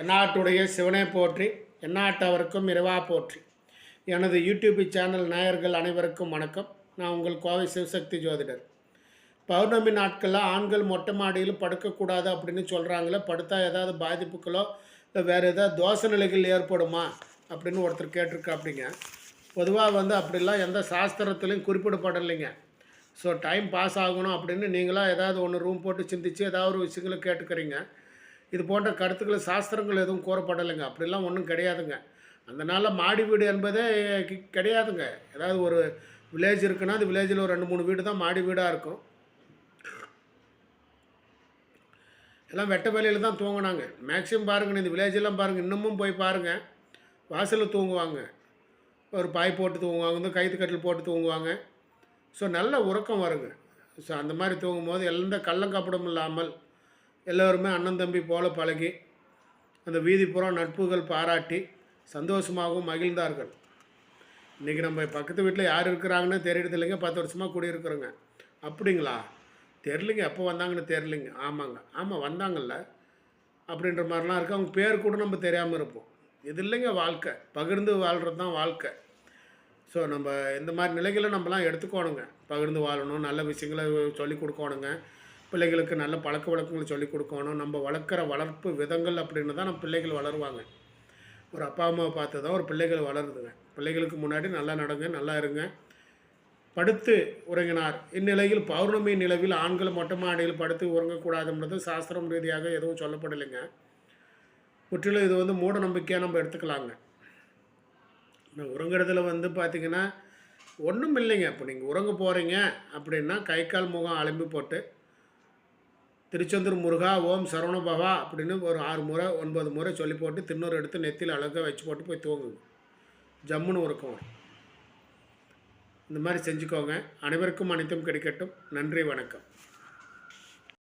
தென்னாட்டுடைய சிவனை போற்றி எந்நாட்டவருக்கும் இரவா போற்றி. எனது யூடியூப் சேனல் நேயர்கள் அனைவருக்கும் வணக்கம். நான் உங்கள் கோவை சிவசக்தி ஜோதிடர். பௌர்ணமி நாட்களில் ஆண்கள் மொட்டை மாடியில் படுக்கக்கூடாது அப்படின்னு சொல்கிறாங்களே படுத்தா ஏதாவது பாதிப்புகளோ இல்லை வேறு ஏதாவது தோஷ நிலைகள் ஏற்படுமா அப்படின்னு ஒருத்தர் கேட்டிருக்காப்பிடிங்க பொதுவாக வந்து அப்படிலாம் எந்த சாஸ்திரத்துலையும் குறிப்பிடப்படலைங்க. ஸோ டைம் பாஸ் ஆகணும் அப்படின்னு நீங்களாக ஏதாவது ஒன்று ரூம் போட்டு சிந்திச்சு ஏதாவது ஒரு விஷயங்களை கேட்டுக்கிறீங்க. இது போன்ற கருத்துக்கள் சாஸ்திரங்கள் எதுவும் கூறப்படலைங்க அப்படிலாம் ஒன்றும் கிடையாதுங்க. அந்த நாளில் மாடி வீடு என்பதே கி- கிடையாதுங்க. ஏதாவது ஒரு வில்லேஜ் இருக்குன்னா அந்த வில்லேஜில் ஒரு ரெண்டு மூணு வீடு தான் மாடி வீடாக இருக்கும். எல்லாம் வெட்ட வேலையில் தான் தூங்கினாங்க. மேக்ஸிமம் பாருங்கள் இந்த வில்லேஜெல்லாம் பாருங்கள் இன்னமும் போய் பாருங்கள் வாசலில் தூங்குவாங்க. ஒரு பாய் போட்டு தூங்குவாங்க வந்து கைத்து கட்டில் போட்டு தூங்குவாங்க. ஸோ நல்ல உறக்கம் வருங்க. ஸோ அந்த மாதிரி தூங்கும்போது எந்த கள்ளங்கப்படம் இல்லாமல் எல்லோருமே அண்ணன் தம்பி போல பழகி அந்த வீதி புறம் நட்புகள் பாராட்டி சந்தோஷமாகவும் மகிழ்ந்தார்கள். இன்றைக்கி நம்ம பக்கத்து வீட்டில் யார் இருக்கிறாங்கன்னு தெரியறது இல்லைங்க. பத்து வருஷமாக குடியிருக்கிறோங்க. அப்படிங்களா? தெரிலிங்க எப்போ வந்தாங்கன்னு தெரிலிங்க ஆமாங்க. ஆமாம் வந்தாங்கல்ல. அப்படின்ற மாதிரிலாம் இருக்குது அவங்க பேர் கூட நம்ம தெரியாமல் இருப்போம். இது இல்லைங்க வாழ்க்கை. பகிர்ந்து வாழ்கிறது தான் வாழ்க்கை. ஸோ நம்ம இந்த மாதிரி நிலைகளை நம்மலாம் எடுத்துக்கோணுங்க. பகிர்ந்து வாழணும். நல்ல விஷயங்களை சொல்லிக் கொடுக்கணுங்க. பிள்ளைகளுக்கு நல்ல பழக்க வழக்கங்களை சொல்லிக் கொடுக்கணும். நம்ம வளர்க்குற வளர்ப்பு விதங்கள் அப்படின்னு தான் நம்ம பிள்ளைகள் வளருவாங்க. ஒரு அப்பா அம்மாவை பார்த்து தான் ஒரு பிள்ளைகள் வளருதுங்க. பிள்ளைகளுக்கு முன்னாடி நல்லா நடங்க நல்லா இருங்க. படுத்து உறங்கினார். இந்நிலையில் பௌர்ணமி நிலவில் ஆண்கள் மொட்டை மாடியில் படுத்து உறங்கக்கூடாதுன்றது சாஸ்திரம் ரீதியாக எதுவும் சொல்லப்படலைங்க. முற்றிலும் இது வந்து மூட நம்பிக்கையாக நம்ம எடுத்துக்கலாங்க. இந்த உறங்குறதுல வந்து பார்த்திங்கன்னா ஒன்றும் இல்லைங்க இப்போ நீங்கள் உறங்க போகிறீங்க அப்படின்னா கை கால் முகம் அலம்பி போட்டு திருச்செந்தூர் முருகா ஓம் சரவணபவா அப்படின்னு ஒரு ஆறு முறை ஒன்பது முறை சொல்லி போட்டு திருநூறு எடுத்து நெத்தியில் அழகாக வச்சு போட்டு போய் தூங்குங்க ஜம்முன்னு இருக்கும் இந்த மாதிரி செஞ்சுக்கோங்க. அனைவருக்கும் அனைத்தும் கிடைக்கட்டும். நன்றி வணக்கம்.